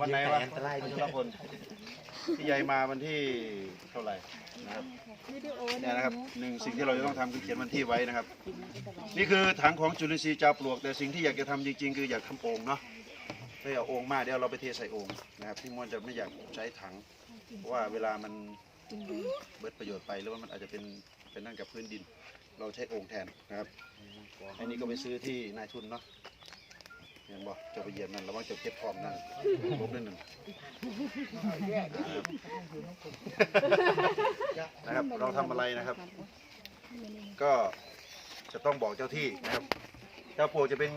วันไหนวะทุกคนพี่ใหญ่มาวันที่เท่าไหร่นะครับเนี่ยนะครับหนึ่งสิ่งที่เราจะต้องทำคือเขียนวันที่ไว้นะครับ นี่คือถังของจุลินทรีย์จาปลวก แต่สิ่งที่อยากจะทำจริง ๆ คืออยากทำโอ่งเนาะไม่เอาโอ่งมากเดี๋ยวเราไปเทใส่โอ่งนะครับพี่มวนจะไม่อยากใช้ถังเพราะว่าเวลามันเบิดประโยชน์ไปหรือว่ามันอาจจะเป็นเป็นนั่นกับพื้นดิน เราใช้โอ่งแทนนะครับอันนี้ก็ไปซื้อที่นายทุนเนาะ เห็นบ่จะไปเหยียบนั่นระวังจะเก็บพร้อมนั่นลบนิดหนึ่งนะครับ เราทำอะไรนะครับ ก็จะต้องบอกเจ้าที่นะครับ เจ้าปู่จะเป็น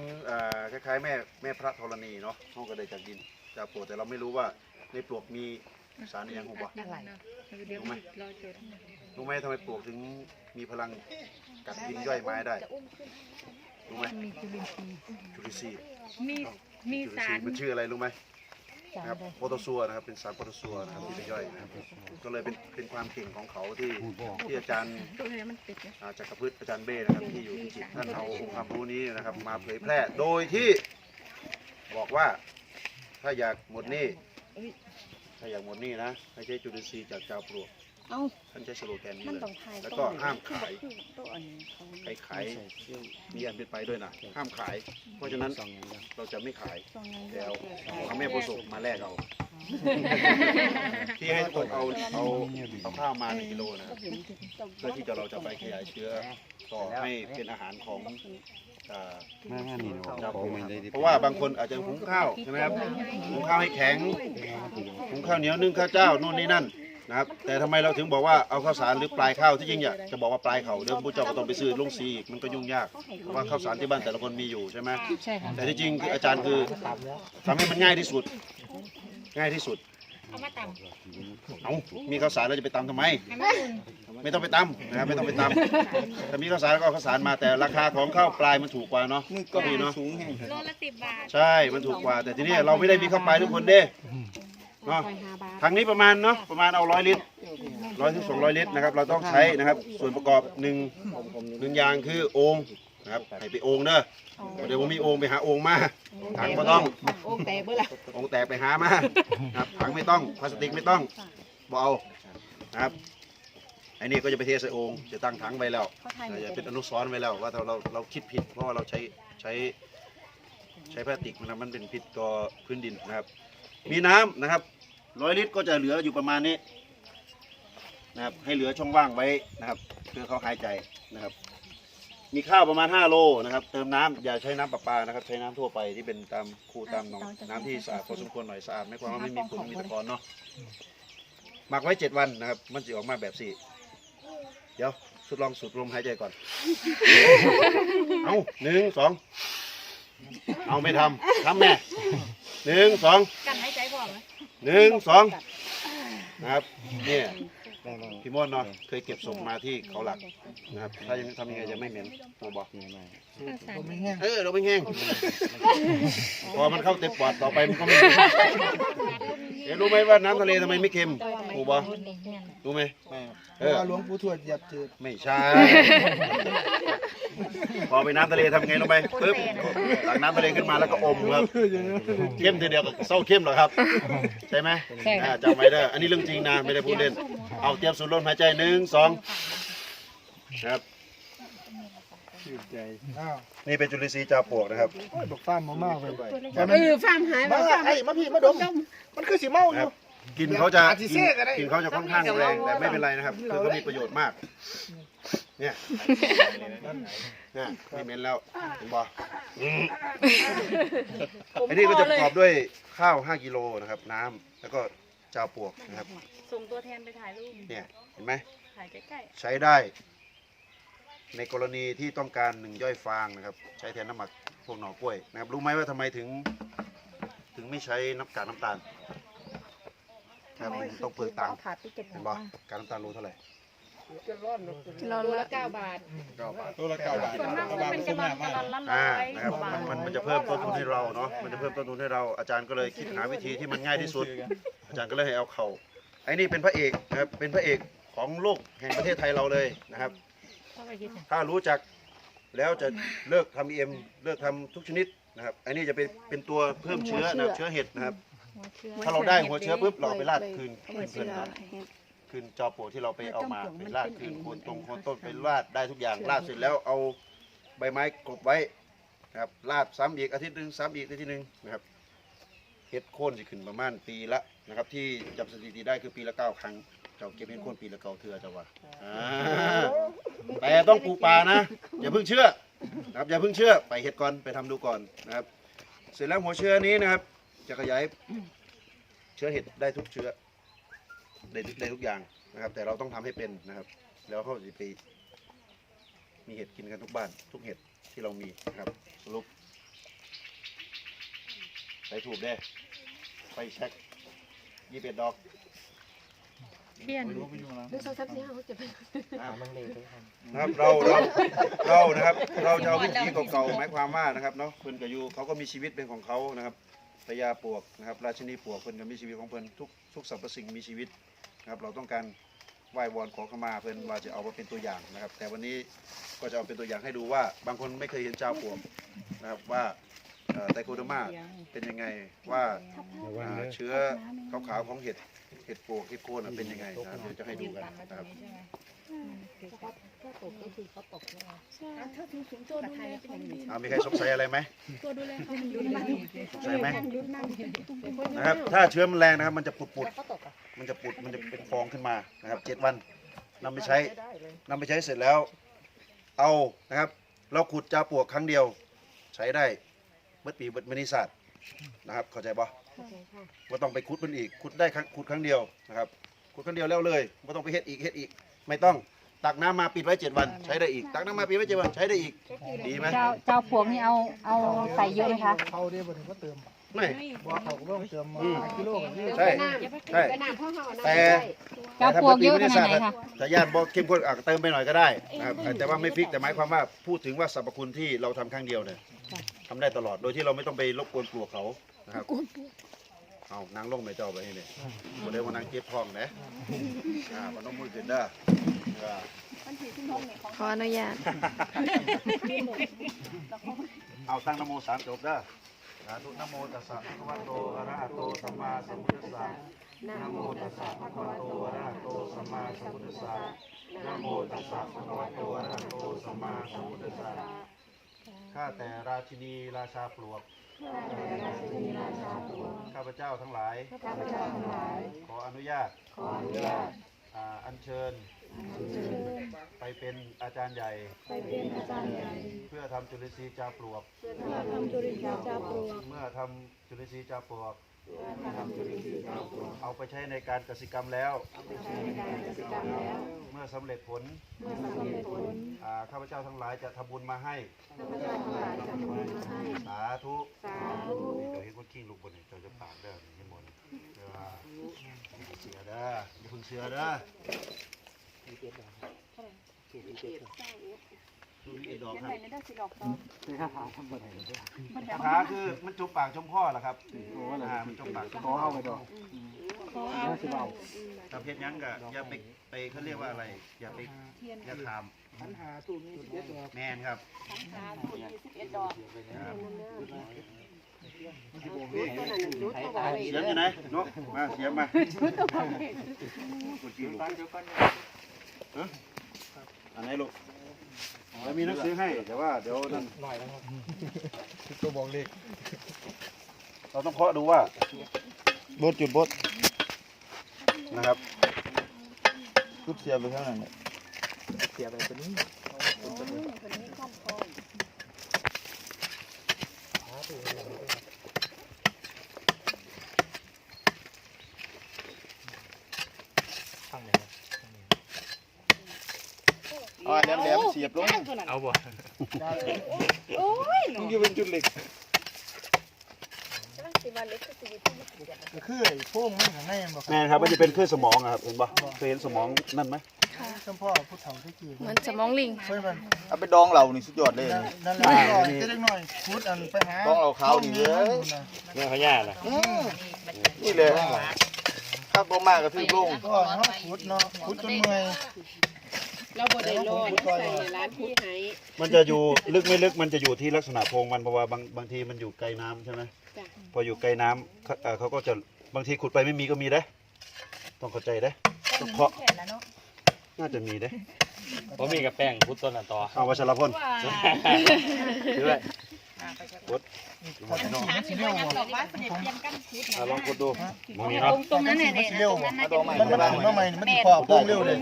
คล้ายๆ แม่แม่พระธรณีเนาะห้องกระไดจากดินเจ้าปู่แต่เราไม่รู้ว่าในปลวกมีสารอหย่างของบ่รู้ไหมรู้ไหมทำไมปลวกถึงมีพลังกัดกินย่อยไม้ได้ รู้ไหมมีจุลินทรีย์จุลินทรีย์มีมีจุลินสาทรีร ย์มันชื่ออะไรรู้ไหมสารนะครับใดโพโตซัวนะครับเป็นสารโพโตซัวนะครับที่เป็นย่อยนะครับก็เลยเป็นเป็นความเก่งของเขาที่ที่อาจารย์ตรงนี้มันติดนะอาจักรพฤษอาจารย์เบ้นะครับที่อยู่ที่จิตรท่านเอาองค์ความรู้นี้นะครับ มาเผยแพร่โดยที่บอกว่าถ้าอยากหมดหนี้ถ้าอยากหมดหนี้นะให้ใช้จุลินทรีย์จากชาวปลวก เอ้า ท่านใช้สโลแกนนี้มันเลยต้องถ่ายแล้วก็ห้ามขาย ตัวอันนี้เขาใครขายมีอันเป็นไปด้วยนะห้ามขาย เพราะฉะนั้นเราจะไม่ขายสองงานแต่เอาเอาแม่โพธิ์ศพมาแลกเอาที่ให้ทุกคนเอาเอาเอาข้าวมาหนึ่งกิโลนะครับเห็นถึงตรงเพื่อที่จะเราจะไปขยายเชื้อต่อให้เป็นอาหารของอ่าแม่แม่นี่เนาะชาวขอโพงมันได้เพราะว่าบางคนอาจจะหุงข้าวใช่ไหมครับหุงข้าวให้แข็งหุงข้าวเหนียวนึ่งข้าวเจ้านู่นนี่นั่น นะครับ แต่ทำไมเราถึงบอกว่าเอาข้าวสารหรือปลายข้าวที่จริงอยากจะบอกว่าปลายเขาเดี๋ยวผู้เจ้าก็ต้องไปซื้อลุงซีอีกมันก็ยุ่งยากเพราะว่าข้าวสารที่บ้านแต่ละคนมีอยู่ใช่ไหมใช่ค่ะแต่ที่จริงคืออาจารย์คือทำให้มันง่ายที่สุด ง่ายที่สุดเอามาตเอามีข้าวสารเราจะไปตำทำไมำให้มันอุ่นไม่ต้องไปตำนะครับไม่ต้องไปตำถ้ามีข้าวสารก็เอาข้าวสารมาแต่ราคาของข้าวปลายมันถูกกว่าเนาะก็ดีเนาะ โลละสิบบาท ใช่ มันถูกกว่า แต่ทีนี้เราไม่ได้มีข้าวปลายทุกคนเด้ เนาะทางนี้ประมาณเนาะประมาณเอาร้อยลิตรร้อยถึงสองร้อยลิตรนะครับเราต้องใช้นะครับ ส่วนประกอบหนึ่งหนึ่งอย่างคือโอ่งนะครับให้ไปโอ่งเด้อเดี๋ยวผมมีโอ่งไปหาโอ่งมาถังก็ต้องโอ้แต่เบื่อละองค์แตกไปหามานะครับถังไม่ต้องพลาสติกไม่ต้องบเอานะครับไอ้นี่ก็จะไปเทใส่โองค์จะตั้งถังไว้แล้วจะเป็นอนุสรณ์ไว้แล้วว่าเราเราเราคิดผิดเพราะว่าเราใช้ใช้ใช้พลาสติกมันมันเป็นพิษต่อพื้นดินนะครับ มีน้ำนะครับร้อยลิตรก็จะเหลืออยู่ประมาณนี้นะครับ ให้เหลือช่องว่างไว้นะครับเพื่อเขาหายใจนะครับ มีข้าวประมาณ5โลนะครับ เติมน้ำอย่าใช้น้ำประปานะครับ ใช้น้ำทั่วไปที่เป็นตามคูตามหนองน้ำที่สะอาดพอสมควรหน่อยสะอาดไม่ความว่าไม่มีฝุ่นไม่มีตะกอนเนาะหมักไว้ 7 วันนะครับ มันจะออกมาแบบสี่เดี๋ยวสุดลองสูดลมหายใจก่อน เอาหนึ่งสอง เอาไม่ทำทำแม่หนึ่งสองกันหายใจพอไหมหนึ่งสองนะครับเนี่ยพี่ม่วนเนาะเคยเก็บศพมาที่เขาหลักนะครับถ้ายังทำยังไงจะไม่เหม็นปูบอกเออเราไม่แห้งพอมันเข้าเต็มปอดต่อไปมันก็ไม่เค็มเดี๋ยวรู้ไหมว่าน้ำทะเลทำไมไม่เค็ม ปูบอรู้ไหมเออหลวงปู่ทวดเหยียบจืดไม่ใช่ พอไปน้ำทะเลทำไงรู้ไหมปึ๊บตักน้ำทะเลขึ้นมาแล้วก็อมครับเข้มทีเดียวก็เศร้าเข้มเหรอครับ ใช่ไหมอ่าจำไว้เด้ออันนี้เรื่องจริงนะไม่ได้พูดเล่น เอาเตรียมสูดลมหายใจหนึ่งสองครับอ้าวนี่เป็นจุลินทรีย์จาปลวกนะครับ โอ้ยบอกฟ้ามามากเลยเออฟาร์มหายมาไอ้มาพี่มาดม มันคือสีเมาอครัยู่บ กินเขาจะอาทิกินเซ่ก็ได้กินเขาจะค่อนข้างแรงแต่ไม่เป็นไรนะครับคือเขามีประโยชน์มาก เนี่ยเนี่ยไม่เหม็นแล้วเห็นบ่อืมอันนี้ก็จะประกอบด้วยข้าว 5 กิโลนะครับ น้ำแล้วก็จาปลวกนะครับ ส่งตัวแทนไปถ่ายรูป เนี่ยเห็นไหม ถ่ายใกล้ใช้ได้ในกรณีที่ต้องการหนึ่งย่อยฟางนะครับ ใช้แทนน้ำหมักพวกหน่อกล้วยนะครับรู้ไหมว่าทำไมถึง ถึงไม่ใช้น้ำกากน้ำตาล ครับต้องเปลืองตังค์ขาดที่เก็บเห็นบ่การน้ำตาลโลเท่าไหร่เราละเก้าบาท ตัวละเก้าบาทๆส่วนมากก็เป็นกะลอนกะลอนละร้อ่าอยนะครับกว่ามับานทมันมันจะเพิ่มต้นทุนให้เราเนาะมันจะเพิ่มต้นทุนให้เราอาจารย์ก็เลยคิดหาวิธีที่มันง่ายที่สุด อาจารย์ก็เลยให้เอาเข่าไอ้นี่เป็นพระเอกนะครับเป็นพระเอกของโลกแห่งประเทศไทยเราเลยนะครับ ถ้ารู้จักแล้วจะเลิกทำเอ็มเลิกทำทุกชนิดนะครับ อันนี้จะเป็นเป็นตัวเพิ่มเชื้อนะครับเชื้อเห็ดนะครับ ถ้าเราได้หัวเชื้อปุ๊บเราเอาไปราดคืนคืนเพื่อนนะคืนจอโปะที่เราไปเอามาไปราดคืนโคนตรงโคนต้นไปราดได้ทุกอย่างราดเสร็จแล้วเอาใบไม้กลบไว้นะครับราดซ้ำอีกอาทิตย์หนึ่งซ้ำอีกอาทิตย์หนึ่งนะครับเฮ็ดโค่นสิขึ้นประมาณปีละนะครับ ที่จำสถิติได้คือปีละเก้าครั้งเจ้าเก็บเฮ็ดโค่นปีละเก้าเทื่อเจ้าว่าอ่าแต่ต้องปลูกป่านะอย่าเพิ่งเชื่อนะครับอย่าเพิ่งเชื่อไปเฮ็ดก่อนไปทำดูก่อนนะครับ เสร็จแล้วหัวเชื้อนี้นะครับ จะขยายเชื้อเห็ดได้ทุกเชื้อได้ทุกได้ทุกอย่างนะครับ แต่เราต้องทำให้เป็นนะครับ แล้วเขาจะไปมีเห็ดกินกันทุกบ้าน ทุกเห็ดที่เรามีนะครับสรุปไปถูกได้ไปเช็คยี่สิบเอ็ดดอกเปลี่ยนดูโซซับเนี่ยเขาจะเป็นนะครับเราเราเรานะครับ เราจะเอาวิถีเก่าๆหมายความว่านะครับเนาะเพิ่นกับยูเขาก็มีชีวิตเป็นของเขานะครับพ ญาปวกนะครับ ราชินีปวกเพิ่นก็มีชีวิตของเพิ่นทุกทุกสรรพสิ่งมีชีวิตนะครับ เราต้องการไหว้วอนขอขมาเพิ่นว่าจะเอามาเป็นตัวอย่างนะครับ แต่วันนี้ก็จะเอาเป็นตัวอย่างให้ดูว่า บางคนไม่เคยเห็นเจ้าปวกนะครับว่าเอ่อไตโคโดมาเป็นยังไงว่าอ่าเชื้อขาวๆของเห็ดเห็ดปวกเห็ดโคนน่ะเป็นยังไงนะครับเดี๋ยวจะให้ดูกันนะครับ อ่ามีใครสงสัยอะไรไหมสงสัยไหมนะครับ ถ้าเชื้อมันแรงนะครับ มันจะปุดปุดๆมันจะปุดมันจะเป็นฟองขึ้นมานะครับเจ็ดวันนำไปใช้นำไปใช้เสร็จแล้ว เอานะครับ เราขุดจาปลวกครั้งเดียว ใช้ได้เมื่อปีเมื่อมณีศาสตร์นะครับ เข้าใจปะว่าต้องไปขุดมันอีกขุดได้ครั้งขุดครั้งเดียวนะครับขุดครั้งเดียวแล้วเลยไม่ต้องไปเฮ็ดอีกเฮ็ดอีก ไม่ต้องตักน้ำมาปิดไว้เจ็ดวันใช้ได้อีก ตักน้ำมาปิดไว้เจ็ดวันใช้ได้อีก ดีไหมเจ้าเจ้าพวงนี่เอาเอาใส่เยอะไหมคะเขาเดี๋ยวบ่ถึงก็เติมไม่บ่เขาก็ต้องเติมมาอืมห้ากิโลกันนี่ใช่ใช่กระน้ำพ่อเขาน้ำแต่เจ้าพวงเยอะขนาดไหนคะแต่ญาติบอกเข้มข้นอาจจะเติมไปหน่อยก็ได้นะครับแต่ว่าไม่ฟิกแต่หมายความว่าพูดถึงว่าสรรพคุณที่เราทำครั้งเดียวเนี่ยทำได้ตลอดโดยที่เราไม่ต้องไปรบกวนปลวกเขานะครับ เอานางลงไม่เจ้าไปให้เนี่ยบ่ได้ว่านางเจ็บท้องนะอ่ามันต้องมือขึ้นเด้อเออขออนุญาตเอาตั้งนะโมสามจบเด้อสาธุนะโมตัสสะภะคะวะโตอะระหะโตสัมมาสัมพุทธัสสะนะโมตัสสะภะคะวะโตอะระหะโตสัมมาสัมพุทธัสสะนะโมตัสสะภะคะวะโตอะระหะโตสัมมาสัมพุทธัสสะข้าแต่ราชินีราชาปลวก ข้าพเจ้าทั้งหลาย ขออนุญาตอ่าอัญเชิญ ไปเป็นอาจารย์ใหญ่เพื่อทำจุลินทรีย์จาปลวก เมื่อทำจุลินทรีย์จาปลวก เอาไปใช้ในการกสิกรรมแล้วเมื่อสำเร็จผลอ่าข้าพเจ้าทั้งหลายจะทำบุญมาให้สาธุนี่เดี๋ยวเห็นคนขี้ลูกบนนี่เจ้าจะปากเด้อนี่มนต์เด้ออย่าเสือเด้ออย่าเพึ่งเสือเด้อ ดูนี่ดอกครับคาถาคือมันจุบปากชมพ่อเหรอครับอ่ามันจุบปากชมพ่อเข้าไปดอกสิเบาทำเพชรยังกะอย่าไปไปเขาเรียกว่าอะไร อย่าไปอย่าขามปัญหาตู้นี้สิเด็ดดอกแมนครับครับเสียงอยู่ไหนนกมาเสียงมาคนจีนลูกฮะอันไหนลูก แล้วมีหนังสือให้ แต่ว่าเดี๋ยวนั่นหน่อยนะครับตัวบอกเลขเราต้องเคาะดูว่าบดจุดบดนะครับทุบเสียบไปเท่านั้นเนี่ยเสียไปตัวนี้ทางไหน อ๋อแหลมแหลมเสียบลงเอาบ่มึงอยู่เป็นจุดเล็กก็คือไอ้โพ่งมันข้างในมันบอกแม่นครับมันจะเป็นคลื่นสมองอะครับเห็นปะเคยเห็นสมองนั่นไหมเจ้าพ่อผู้เฒ่าที่กี่เหมือนสมองลิงเคยมันเอาไปดองเหล่านี่สุดยอดเลยนั่นแหละก็จะเล็กน้อยพูดอันไปหาต้องเอาเขานี่เลยนะนี่เลยข้าวต้มมากกระทืบลงก็เขาขุดเนาะขุดจนเมื่อย เราบ่ได้รอดใส่ร้านพูดไหนมันจะอยู่ลึกไม่ลึกมันจะอยู่ที่ลักษณะโพรงมันเพราะว่าบางบางทีมันอยู่ไกลน้ำใช่ไหมจ้ะพออยู่ไกลน้ำเขาเอ่อเขาก็จะบางทีขุดไปไม่มีก็มีเด้ต้องเข้าใจเด้ต้องเคาะน่าจะมีเด้ผมมีกับแป้งพุทธต้นน่ะต่อเอาวัชรพลถือไว้กดสีเลี้ยวบ่ อะลองกดดูมองนี้เนาะ ตรงนั้นเนี่ยสีเลี้ยวบ่มาดองใหม่มันมันขึ้นมาใหม่มันสิพอโป้งเร็วเลย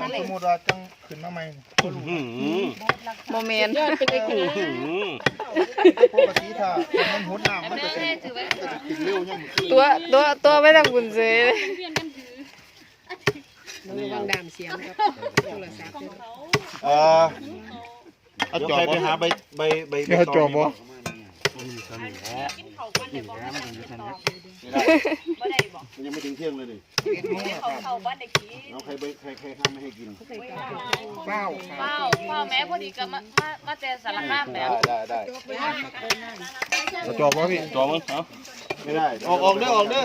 มันสมมุติว่าจังขึ้นมาใหม่อืมอืมโมเมนต์ยอดเป็นไอ้กูอืมปกติถ้ามันหุดน้ำมันจะเป็นจะขึ้นเร็วยังขึ้นตัวตัวตัวไม่ต้องกุนเซยเลยระวังดามเสียงครับโทรศัพท์เอ่อ เดี๋ยวใครไปหาใบใบใบใบตองนี่มันยังไม่ถึงเที่ยงเลยนี่เอาใครไปใครใครห้ามไม่ให้กินเป้าเป้าเป้าแม่พอดีกับมามามาเจอสารคามแบบได้ได้จอบบ่พี่ตัวมึงเนาะไม่ได้ออกออกเด้อออกเด้อ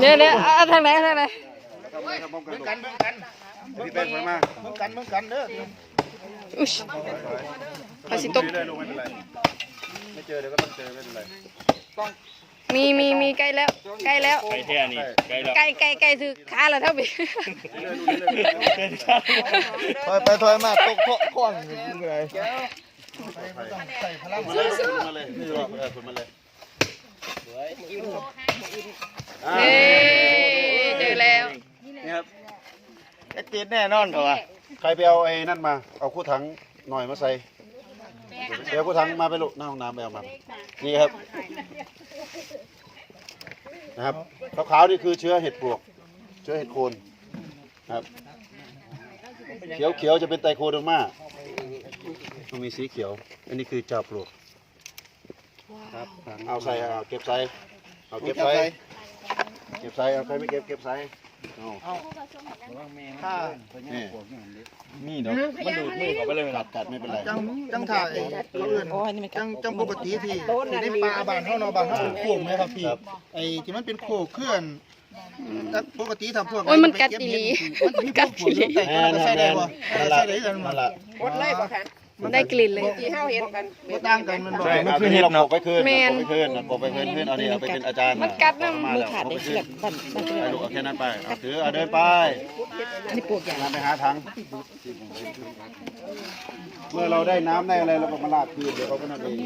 เดี๋ยวเดี๋ยวเอาทางไหนทางไหนป้องกันกันเบิ่งกันพี่แป้งไปมาเบิ่งกันเบิ่งกันเด้อ อุ๊ยเอาสิตกไม่ได้ลูกไม่เป็นไร ไม่เจอเดี๋ยวก็ต้องเจอไม่เป็นไร มีมีมีใกล้แล้ว ใกล้แล้ว ไก่แท้นี่ไก่แล้ว ใกล้ใกล้ใกล้ถือขาแล้วเท่าบีถอยไปถอยมาตกเคาะข้อนอยู่เลยใส่พลังมาเลยมาเลยนี่รอบเออคุณมาเลยอ่าเฮ้เจอแล้ว นี่ครับไอ้ติดแน่นอนเหรอวะ ใครไปเอาไอ้นั่นมา เอาคู่ถังหน่อยมาใส่เดี๋ยวคู่ถังมาไปลูกหน้าห้องน้ำไปเอามานี่ครับ นะครับขาวๆนี่คือเชื้อเห็ดปลวก เชื้อเห็ดโคนครับ เขียวๆจะเป็นไตโคเดอร์มามันมีสีเขียว อันนี้คือจ่าปลวกครับเอาใส่เอาเก็บใส่เอาเก็บใส่เก็บใส่เอาใครไม่เก็บเก็บใส่ เอาถ้านี่มีเนาะมันดูดมือเขาไปเลยกัดกัดไม่เป็นไรจังจังถ่ายเขาเอื่นจังจังปกติที่ที่ในป่าบานเฮานาะบ้านเฮาเป็นโค้งไหมครับพี่ไอ้ที่มันเป็นโค้งเคลื่อนปกติถ้าพวกมันกัดอีมันกพวกอยู่ใต้ก็ใส่ได้บ่ใส่ได้กันนั่บ่นแหละกดเลยบ่ คะได้กลิ่นเลย ที่เฮาเห็นกันบ่ต่างกันมันบ่ ใช่ครับทีนี้เรากไปคืนแมนกไปคืนกไปคืนคืนเอานี่เอาไปเป็นอาจารย์มันกัดนะมาแล้วกบไปคืนไปลูกเอาแค่นั้นไปเอาถือเอาเดินไปนี่ปวกอย่างไปหาถังเมื่อเราได้น้ำได้อะไรเราก็มาลาดคืนเดี๋ยวเขาก็นั่นเอง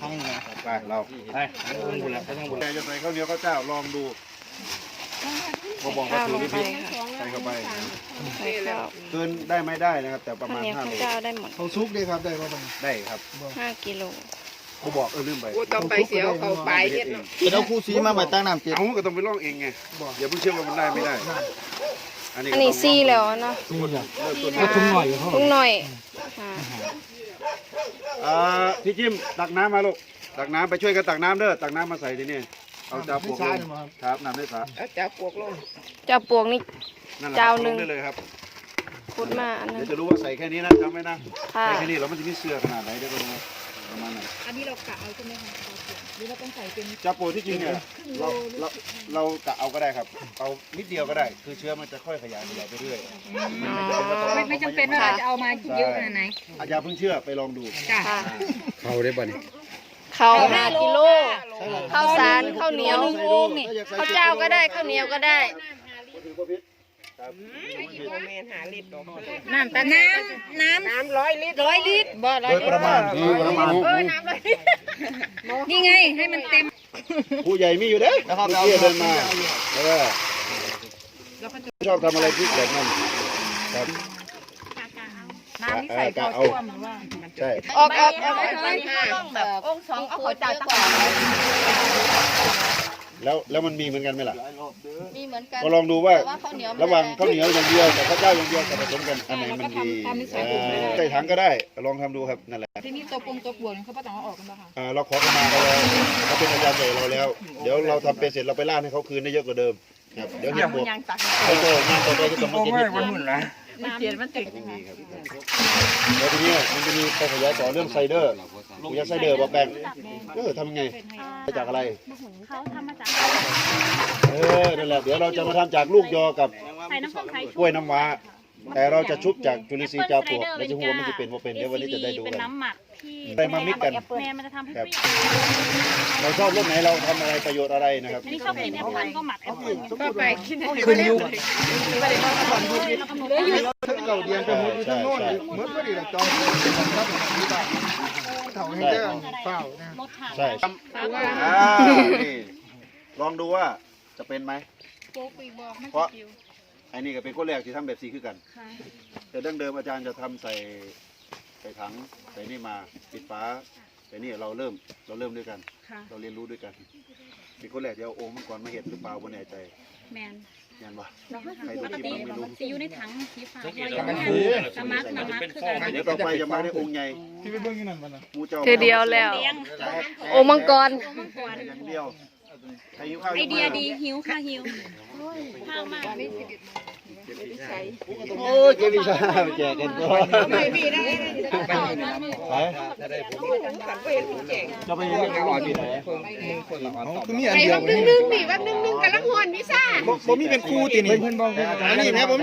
ทั้งนะไปเราไปต้งบุญแล้วต้งบุญแต่จะใส่ข้าวเหนียวข้าวเจ้าลองดู เขาบอกว่าข้าวถืลองไปวิธีค่ะใส่เข้าไปใส่ข้าวคืนได้ไม่ได้นะครับ แต่ประข้าวมาณเหนียวห้าข้าวโลเจ้าได้หมดเขาซุกได้ครับได้บ่บัดนี้ได้ครับห้ากิโลเขาบอกเออลืมไปกูต้องไปเสียวเขาไปเฮ็ดเนาะเดี๋ยวเอาคู่สีมาใหม่ตั้งน้ำติดเอาก็ต้องไปลองเองไงอย่าเพิ่งเชื่อว่ามันได้ไม่ได้ อันนี้อันนี้ซี่แล้วเนาะก็ทุ่งหน่อยทุ่งหน่อยค่ะอ่าพี่จิ้มตักน้ำมาลูกตักน้ำไปช่วยกันตักน้ำเด้อตักน้ำมาใส่ที่นี่ เอาเจ้าปลวกลงครับน้ำได้สาเอาจับพวกลงเจ้าปวกนี่ นั่นแหละเจ้าหนึ่ง ลได้เลยครับพุดมาอันนั้เดี๋ยนวจะรู้ว่าใส่แค่นี้นะจำไว้นะค่ะใส่แค่นี้แล้วมันจะมีเสื้อขนาดไหนเดี๋ยวก็ดูประมาณไหนอันนี้เรากะเอาใช่ไหมคะหรือเราต้องใส่เป็นเจ้าปลวกที่จริงเนี่ยเราเราเรากะเอาก็ได้ครับ เอานิดเดียวก็ได้ คือเชื้อมันจะค่อยขยายขยายไปเรื่อยไม่ไม่จำเป็นว่าเราจะเอามาเยอะขนาดไหนอาจารย์เพิ่งเชื่อไปลองดู จ้ะค่ะ เขาได้ป่ะนี่ ข้าวห้ากิโลข้าวสารข้าวเหนียวถ้อยกใส่ข้าวเจ้าก็ได้ข้าวเหนียวก็ได้ถือว่าพิษครับโมเมนหาลิตรดอกน้ำแต่น้ำน้น้ำร้อยลิตรำร้อยลิตรบ่ร้อยโดยลิปตรระมาณโดยประมาณเออน้ำร้อยลิตรนี่ไงให้มันเต็มผู้ใหญ่มีอยู่เด้เมื่อกี้เดินมาเออชอบทำอะไรพิษแบบนั้นครับ น้ำนี่ใส่พอเอาท่วมหรือว่าใช่ออกออกออกแบบองสองเอาขอจ่ายตั้งแล้วแล้วมันมีเหมือนกันไหมล่ะมีเหมือนกันก็ลองดูว่าแต่ว่าข้าวเหนียวระหว่างข้าวเหนียวอย่างเดียวกับข้าวเจ้าอย่างเดียวกับผสมกันอันไหนมันดีใส่ถังก็ได้ลองทำดูครับนั่นแหละทีนี้ตัวปรุงตัวปวดเขาป้าต้องเอาออกกันป่ะคะอ่าเราขอเข้ามาเขาแล้วเขาเป็นอาจารย์ใหญ่เราแล้ว เดี๋ยวเราทำเป็นเสร็จเราไปล่าให้เขาคืนได้เยอะกว่าเดิมครับเดี๋ยวเห็ดบวกเขาโตงานต่อไปก็ต้องมาเก็บเห็ดบวก มันเปลี่ยนมันติดแล้วทีนี้มันจะมีไปขยายต่อเรื่องไซเดอร์ลูกยักษ์ไซเดอร์บอกแป้งเออทำยังไงมาจากอะไรเขาทำมาจากเออนั่นแหละเดี๋ยวเราจะมาทำจากลูกยอกับใส่น้ำส้มสายชูกล้วยน้ำว้าแต่เราจะชุบจากจุลินทรีย์จาปลวกเราจะหัวมันจะเป็นว่าเป็นเดี๋ยววันนี้จะได้ดูเป็นกันน้ำหมัก ที่ได้มามิกกัน แม่มันจะทำให้ครับเปรี้ยวเราชอบรสไหนเราทำอะไรประโยชน์อะไรนะครับ อันนี้ชอบกินแอปเปิ้ลก็หมักแอปเปิ้ลก็ไปกินขึ้นอยู่แล้วก็หมกได้ทั้งเก่าเดียนไปหมดอยู่ทั้งโน่นอีกเหมือนบ่ได้ละจอมครับที่บ้านเฒ่าให้เด้อเฝ้านะรสชาติใช่อ่านี่ลองดูว่าจะเป็นไหมเพราะไอ้นี่ก็เป็นคนแรกที่ทำแบบซีคือกันแต่ดั้งเดิมอาจารย์จะทำใส่ใส่ ถังใส่นี่มาปิดฝาแต่นี่เราเริ่มเราเริ่มด้วยกันเราเรียนรู้ด้วยกันเป็นคนแรกที่เอาโอ่งมังกรมาเห็ดหรือเปล่าบนแน่ใจแมนยันวะใครดูคลิปบ้างไม่รู้จะอยู่ในถังสีฟ้าสังเกตไว้แล้วอมัย่านงคืนั้อนสมัครสมัครเป็นคือฟอกันงเดี๋ยวต่อไปจะมาได้องค์ใหญ่ที่ไปเบิ่งอยู่นั่นบัดน่ะหมูเจ้าเธอเดียวแล้ว เลี้ยงโอมังกรอย่างเดียวใครหิวข้าวไอเดียดีหิวค่ะหิวข้าวมาก โอ้ยเก็บวิชาแจกกันก่อนไม่มีได้ไปกันก็เห็นผู้แจกจะไปเรียนก่อนที่ไหนคือมีอันไอ้เดียววังนึงนึงนี่วังนึงนึงกำลังหอนวิซ่าบ่มีเป็นครูตินี่อันนี้แม่บ่มี